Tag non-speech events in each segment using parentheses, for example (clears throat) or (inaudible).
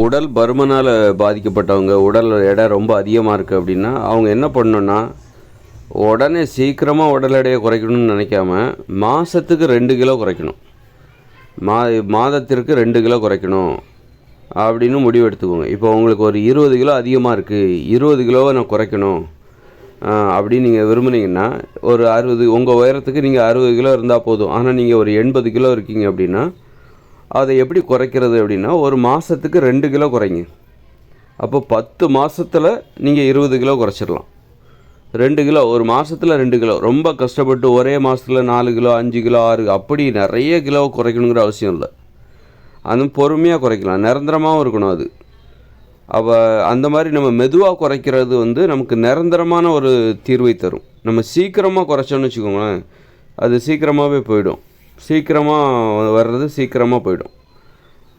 உடல் பருமனால் பாதிக்கப்பட்டவங்க உடல் எடை ரொம்ப அதிகமாக இருக்குது அப்படின்னா அவங்க என்ன பண்ணணுன்னா உடனே சீக்கிரமாக உடல் எடையை குறைக்கணும்னு நினைக்காம மாதத்துக்கு ரெண்டு கிலோ குறைக்கணும். மா மாதத்திற்கு ரெண்டு கிலோ குறைக்கணும் அப்படின்னு முடிவு எடுத்துக்கோங்க. இப்போ உங்களுக்கு ஒரு இருபது கிலோ அதிகமாக இருக்குது இருபது கிலோவை நான் குறைக்கணும் அப்படின்னு நீங்கள் விரும்புனீங்கன்னா ஒரு அறுபது உங்கள் உயரத்துக்கு நீங்கள் அறுபது கிலோ இருந்தால் போதும். ஆனால் நீங்கள் ஒரு எண்பது கிலோ இருக்கீங்க அப்படின்னா அதை எப்படி குறைக்கிறது அப்படின்னா ஒரு மாதத்துக்கு ரெண்டு கிலோ குறைங்க. அப்போ பத்து மாதத்தில் நீங்கள் இருபது கிலோ குறைச்சிடலாம். ரெண்டு கிலோ ஒரு மாதத்தில் ரெண்டு கிலோ. ரொம்ப கஷ்டப்பட்டு ஒரே மாதத்தில் நாலு கிலோ அஞ்சு கிலோ ஆறு அப்படி நிறைய கிலோ குறைக்கணுங்கிற அவசியம் இல்லை. அதுவும் பொறுமையாக குறைக்கலாம். நிரந்தரமாகவும் இருக்கணும் அது. அப்போ அந்த மாதிரி நம்ம மெதுவாக குறைக்கிறது வந்து நமக்கு நிரந்தரமான ஒரு தீர்வை தரும். நம்ம சீக்கிரமாக குறைச்சோன்னு வச்சுக்கோங்களேன் அது சீக்கிரமாகவே போயிடும். சீக்கிரமாக வர்றது சீக்கிரமாக போயிடும்.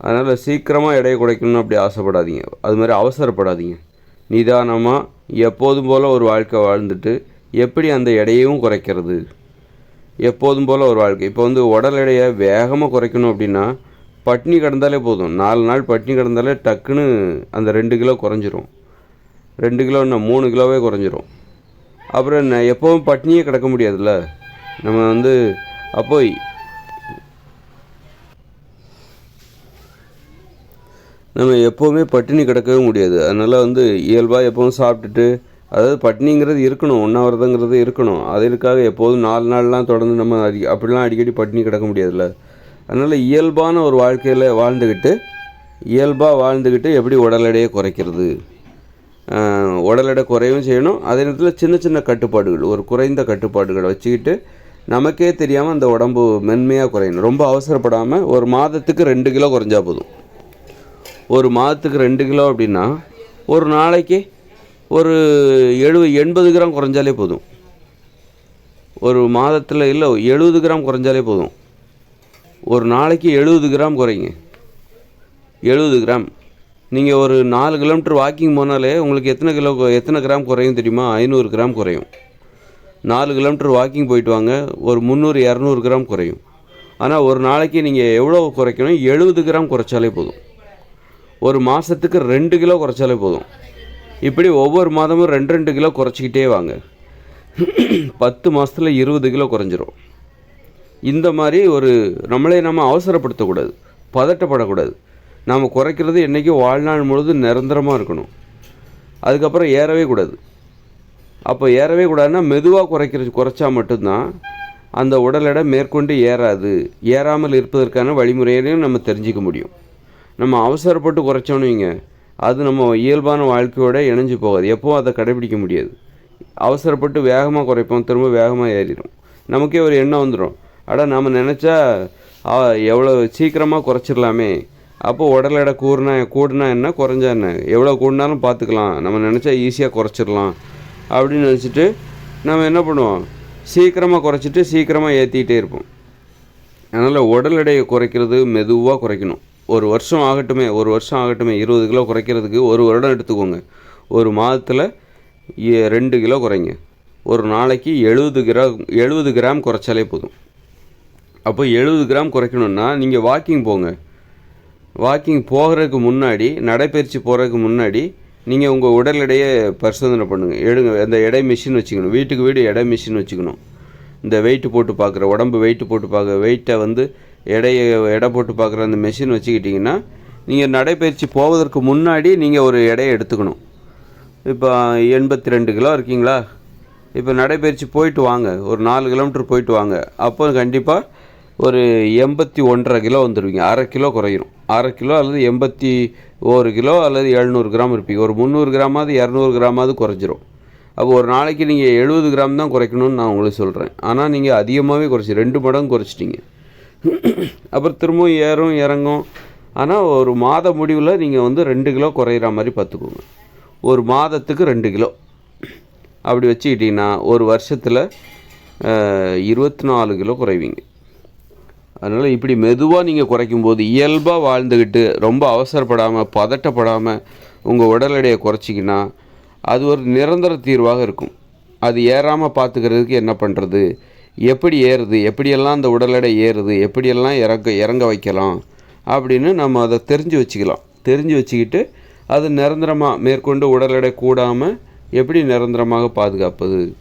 அதனால் சீக்கிரமாக எடையை குறைக்கணும்னு அப்படி ஆசைப்படாதீங்க. அது மாதிரி அவசரப்படாதீங்க. நிதானமாக எப்போதும் போல் ஒரு வாழ்க்கை வாழ்ந்துட்டு எப்படி அந்த எடையையும் குறைக்கிறது? எப்போதும் போல் ஒரு வாழ்க்கை. இப்போ வந்து உடல் எடையை வேகமாக குறைக்கணும் அப்படின்னா பட்னி கிடந்தாலே போதும். நாலு நாள் பட்னி கிடந்தாலே டக்குன்னு அந்த ரெண்டு கிலோ குறைஞ்சிரும். ரெண்டு கிலோ என்ன மூணு கிலோவே குறைஞ்சிரும். அப்புறம் என்ன எப்போவும் பட்னியே கிடக்க முடியாதுல்ல? நம்ம வந்து அப்போது நம்ம எப்போவுமே பட்டினி கிடக்கவே முடியாது. அதனால் வந்து இயல்பாக எப்போவும் சாப்பிட்டுட்டு அதாவது பட்டினிங்கிறது இருக்கணும் உண்ணாவிரதங்கிறது இருக்கணும். அதற்காக எப்போதும் நாலு நாள்லாம் தொடர்ந்து நம்ம அடி அப்படிலாம் அடிக்கடி பட்டினி கிடக்க முடியாதுல்ல. அதனால் இயல்பான ஒரு வாழ்க்கையில் வாழ்ந்துக்கிட்டு இயல்பாக வாழ்ந்துக்கிட்டு எப்படி உடல் எடையை குறைக்கிறது? உடல் எடை குறையவும் செய்யணும். அதே நேரத்தில் சின்ன சின்ன கட்டுப்பாடுகள் ஒரு குறைந்த கட்டுப்பாடுகளை வச்சுக்கிட்டு நமக்கே தெரியாமல் அந்த உடம்பு மென்மையாக குறையணும். ரொம்ப அவசரப்படாமல் ஒரு மாதத்துக்கு ரெண்டு கிலோ குறைஞ்சா போதும். ஒரு மாதத்துக்கு ரெண்டு கிலோ அப்படின்னா ஒரு நாளைக்கு ஒரு எழுபது எண்பது கிராம் குறைஞ்சாலே போதும். ஒரு மாதத்தில் இல்லை எழுபது கிராம் குறைஞ்சாலே போதும். ஒரு நாளைக்கு எழுபது கிராம் குறைங்க. எழுபது கிராம். நீங்கள் ஒரு நாலு கிலோமீட்டர் வாக்கிங் போனாலே உங்களுக்கு எத்தனை கிலோ எத்தனை கிராம் குறையும் தெரியுமா? ஐநூறு கிராம் குறையும். நாலு கிலோமீட்டர் வாக்கிங் போயிட்டு வாங்க ஒரு முந்நூறு இரநூறு கிராம் குறையும். ஆனால் ஒரு நாளைக்கு நீங்கள் எவ்வளோ குறைக்கணும்? எழுபது கிராம் குறைச்சாலே போதும். ஒரு மாதத்துக்கு ரெண்டு கிலோ குறைச்சாலே போதும். இப்படி ஒவ்வொரு மாதமும் ரெண்டு ரெண்டு கிலோ குறைச்சிக்கிட்டே வாங்க. பத்து மாதத்தில் இருபது கிலோ குறைஞ்சிரும். இந்த மாதிரி ஒரு நம்மளே நம்ம அவசரப்படுத்தக்கூடாது பதட்டப்படக்கூடாது. நாம் குறைக்கிறது என்றைக்கும் வாழ்நாள் முழுதும் நிரந்தரமாக இருக்கணும். அதுக்கப்புறம் ஏறவே கூடாது. அப்போ ஏறவே கூடாதுன்னா மெதுவாக குறைக்கிற குறைச்சா மட்டும்தான் அந்த உடல் எடை மேற்கொண்டு ஏறாது. ஏறாமல் இருப்பதற்கான வழிமுறைகளையும் நம்ம தெரிஞ்சிக்க முடியும். நம்ம அவசரப்பட்டு குறைச்சோன்னு வைங்க. அது நம்ம இயல்பான வாழ்க்கையோட இணைஞ்சு போகாது. எப்போவும் அதை கடைபிடிக்க முடியாது. அவசரப்பட்டு வேகமாக குறைப்போம். திரும்ப வேகமாக ஏறிடும். நமக்கே ஒரு எண்ணம் வந்துடும் அட நம்ம நினச்சா எவ்வளோ சீக்கிரமாக குறைச்சிடலாமே. அப்போ உடல் எடை கூறுனா கூடுனா என்ன? குறைஞ்சா என்ன? எவ்வளோ கூடினாலும் பார்த்துக்கலாம் நம்ம நினச்சா ஈஸியாக குறைச்சிடலாம். அப்படின்னு நினச்சிட்டு நம்ம என்ன பண்ணுவோம்? சீக்கிரமாக குறைச்சிட்டு சீக்கிரமாக ஏற்றிக்கிட்டே இருப்போம். அதனால் உடல் எடையை குறைக்கிறது மெதுவாக குறைக்கணும். ஒரு வருஷம் ஆகட்டுமே ஒரு வருஷம் ஆகட்டுமே இருபது கிலோ குறைக்கிறதுக்கு ஒரு வருடம் எடுத்துக்கோங்க. ஒரு மாதத்தில் ரெண்டு கிலோ குறைங்க. ஒரு நாளைக்கு எழுபது கிராம் எழுபது கிராம் குறைச்சாலே போதும். அப்போ எழுபது கிராம் குறைக்கணுன்னா நீங்கள் வாக்கிங் போங்க. வாக்கிங் போகிறதுக்கு முன்னாடி நடைப்பயிற்சி போகிறதுக்கு முன்னாடி நீங்கள் உங்கள் உடல் எடையை பரிசோதனை பண்ணுங்கள் எடுங்க அந்த எடை மிஷின் வச்சுக்கணும். வீட்டுக்கு வீடு எடை மிஷின் வச்சுக்கணும். இந்த வெயிட்டு போட்டு பார்க்குற உடம்பு வெயிட்டு போட்டு பார்க்க வெயிட்டை வந்து எடையை எடை போட்டு பார்க்குற அந்த மெஷின் வச்சுக்கிட்டிங்கன்னா நீங்கள் நடைப்பயிற்சி போவதற்கு முன்னாடி நீங்கள் ஒரு எடையை எடுத்துக்கணும். இப்போ எண்பத்தி ரெண்டு கிலோ இருக்கீங்களா? இப்போ நடைப்பயிற்சி போயிட்டு வாங்க. ஒரு நாலு கிலோமீட்டர் போயிட்டு வாங்க. அப்போ கண்டிப்பாக ஒரு எண்பத்தி ஒன்றரை கிலோ வந்துடுவீங்க அரை கிலோ குறையும். அரை கிலோ அல்லது எண்பத்தி ஒரு கிலோ அல்லது எழுநூறு கிராம் இருப்பீங்க. ஒரு முந்நூறு கிராமாவது இரநூறு கிராமாவது குறைஞ்சிரும். அப்போ ஒரு நாளைக்கு நீங்கள் எழுபது கிராம் தான் குறைக்கணும்னு நான் உங்களுக்கு சொல்கிறேன் ஆனால் நீங்கள் அதிகமாகவே குறைச்சி ரெண்டு மடங்கு குறைச்சிட்டிங்க. அப்புறம் திரும்பவும் ஏறும் இறங்கும். ஆனால் ஒரு மாத முடிவில் நீங்கள் வந்து ரெண்டு கிலோ குறையிற மாதிரி பார்த்துக்கோங்க. ஒரு மாதத்துக்கு ரெண்டு கிலோ. அப்படி வச்சுக்கிட்டிங்கன்னா ஒரு வருஷத்தில் இருபத்தி நாலு கிலோ குறைவீங்க. அதனால் இப்படி மெதுவாக நீங்கள் குறைக்கும்போது இயல்பாக வாழ்ந்துக்கிட்டு ரொம்ப அவசரப்படாமல் பதட்டப்படாமல் உங்கள் உடல் எடையை குறைச்சிங்கன்னா அது ஒரு நிரந்தர தீர்வாக இருக்கும். அது ஏறாமல் பார்த்துக்கிறதுக்கு என்ன பண்ணுறது எப்படி ஏறுது எப்படியெல்லாம் அந்த உடல் எடை ஏறுது எப்படியெல்லாம் இறங்க இறங்க வைக்கலாம் அப்படின்னு நம்ம அதை தெரிஞ்சு வச்சுக்கலாம். தெரிஞ்சு வச்சுக்கிட்டு அது நிரந்தரமாக மேற்கொண்டு உடல் எடை கூடாமல் எப்படி நிரந்தரமாக பாதுகாப்பது?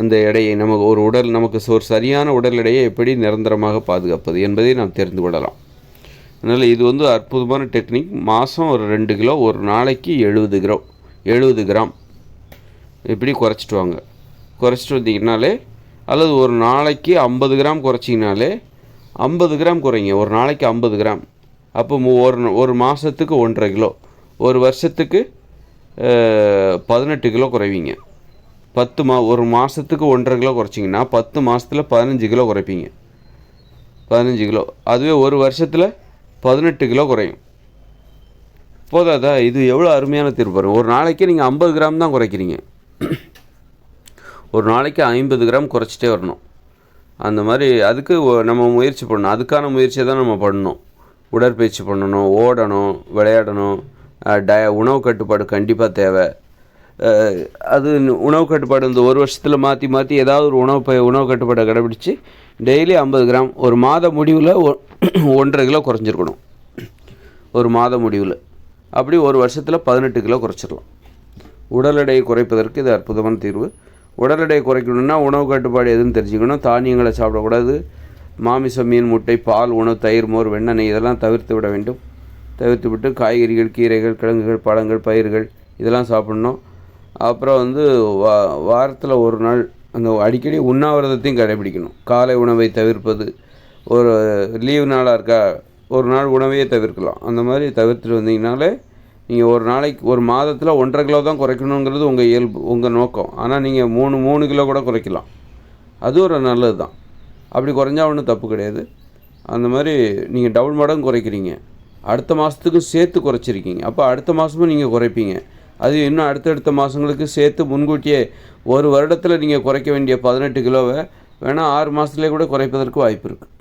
அந்த எடையை நமக்கு ஒரு உடல் நமக்கு ஒரு சரியான உடல் எடையை எப்படி நிரந்தரமாக பாதுகாப்பது என்பதை நாம் தெரிந்து கொள்ளலாம். அதனால் இது வந்து அற்புதமான டெக்னிக். மாதம் ஒரு ரெண்டு கிலோ ஒரு நாளைக்கு எழுபது கிலோ எழுபது கிராம். இப்படி குறைச்சிட்டு வாங்க. குறைச்சிட்டு வந்தீங்கன்னாலே அல்லது ஒரு நாளைக்கு ஐம்பது கிராம் குறைச்சிங்கனாலே ஐம்பது கிராம் குறைங்க. ஒரு நாளைக்கு ஐம்பது கிராம். அப்போ மு- ஒரு ஒரு மாதத்துக்கு ஒன்றரை கிலோ. ஒரு வருஷத்துக்கு பதினெட்டு கிலோ குறைவீங்க. பத்து மா ஒரு மாதத்துக்கு ஒன்றரை கிலோ குறைச்சிங்கன்னா பத்து மாதத்தில் பதினஞ்சு கிலோ குறைப்பீங்க. பதினஞ்சு கிலோ. அதுவே ஒரு வருஷத்தில் பதினெட்டு கிலோ குறையும். போதாதா? இது எவ்வளோ அருமையான தீர்ப்பு ஒரு நாளைக்கு நீங்கள் ஐம்பது கிராம் தான் குறைக்கிறீங்க. ஒரு நாளைக்கு ஐம்பது கிராம் குறைச்சிட்டே வரணும். அந்த மாதிரி அதுக்கு நம்ம முயற்சி பண்ணணும். அதுக்கான முயற்சியை தான் நம்ம பண்ணணும். உடற்பயிற்சி பண்ணணும் ஓடணும் விளையாடணும். டய உணவு கட்டுப்பாடு கண்டிப்பாக தேவை. அது உணவு கட்டுப்பாடு இந்த ஒரு வருஷத்தில் மாற்றி மாற்றி ஏதாவது ஒரு உணவு ப- உணவு கட்டுப்பாடை கடைபிடிச்சு டெய்லி ஐம்பது கிராம் ஒரு மாத முடிவில் (clears throat) ஒன்றரை கிலோ குறைஞ்சிருக்கணும். ஒரு மாத முடிவில். அப்படி ஒரு வருஷத்தில் பதினெட்டு கிலோ குறைச்சிடலாம். உடல் எடையை குறைப்பதற்கு இது அற்புதமான தீர்வு. உடல் எடையை குறைக்கணும்னா உணவு கட்டுப்பாடு எதுன்னு தெரிஞ்சுக்கணும். தானியங்களை சாப்பிடக்கூடாது. மாமிசம் மீன் முட்டை பால் உணவு தயிர் மோர் வெண்ணெய் இதெல்லாம் தவிர்த்து விட வேண்டும். தவிர்த்து விட்டு காய்கறிகள் கீரைகள் கிழங்குகள் பழங்கள் பயிர்கள் இதெல்லாம் சாப்பிடணும். அப்புறம் வந்து வா வாரத்தில் ஒரு நாள் அந்த அடிக்கடி உண்ணாவிரதத்தையும் கடைபிடிக்கணும். காலை உணவை தவிர்ப்பது. ஒரு லீவு நாளாக இருக்கா? ஒரு நாள் உணவையே தவிர்க்கலாம். அந்த மாதிரி தவிர்த்துட்டு வந்தீங்கனாலே நீங்கள் ஒரு நாளைக்கு ஒரு மாதத்தில் ஒன்றரை கிலோ தான் குறைக்கணுங்கிறது உங்கள் இயல்பு உங்கள் நோக்கம். ஆனால் நீங்கள் மூணு மூணு கிலோ கூட குறைக்கலாம். அது ஒரு நல்லது தான் அப்படி குறைஞ்சா ஒன்றும் தப்பு கிடையாது. அந்த மாதிரி நீங்கள் டபுள் மடங்கு குறைக்கிறீங்க. அடுத்த மாதத்துக்கும் சேர்த்து குறைச்சிருக்கீங்க. அப்போ அடுத்த மாதமும் நீங்கள் குறைப்பீங்க. அது இன்னும் அடுத்தடுத்த மாதங்களுக்கு சேர்த்து முன்கூட்டியே ஒரு வருடத்தில் நீங்கள் குறைக்க வேண்டிய பதினெட்டு கிலோவை வேணால் ஆறு மாதத்துலேயே கூட குறைப்பதற்கு வாய்ப்பு இருக்குது